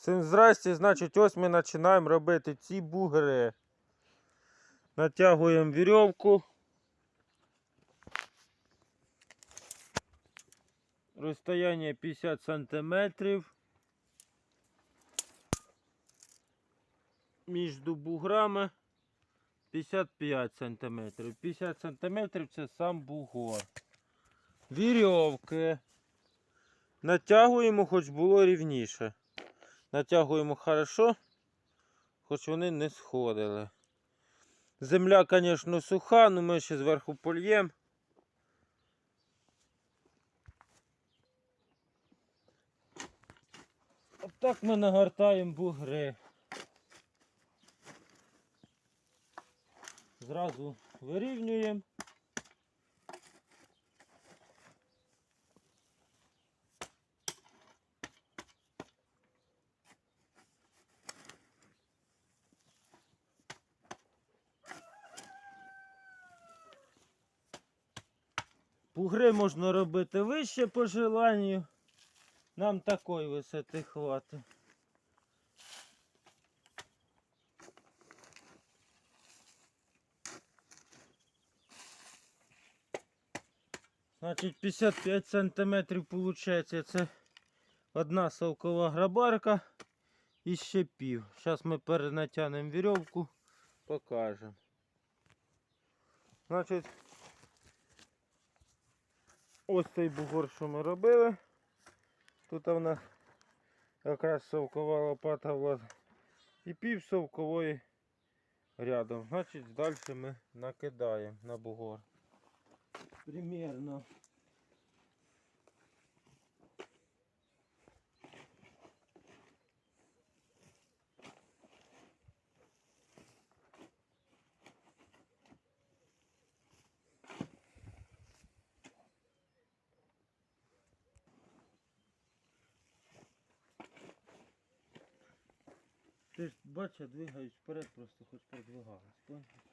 Всім здрасте, значить, ось ми починаємо робити ці бугри. Натягуємо вірьовку. Розстояння 50 сантиметрів. Між буграми 55 сантиметрів. 50 сантиметрів це сам бугор. Вірьовки. Натягуємо, хоч було рівніше. Натягуємо хорошо, хоч вони не сходили. Земля, звісно, суха, але ми ще зверху польємо. Отак ми нагортаємо бугри. Зразу вирівнюємо. Бугри можна робити вище по желанню. Нам такої висоти хватить. Значить 55 сантиметрів виходить. Це одна совкова грабарка і ще пів. Зараз ми перенатягнемо вірьовку, покажемо. Значить, ось цей бугор, що ми робили. Тут у нас якраз совкова лопата влазить. І пів совкової рядом. Значить, далі ми накидаємо на бугор. Примерно. Ти ж бачиш, я двигаюсь вперед, просто хоч продвигалась.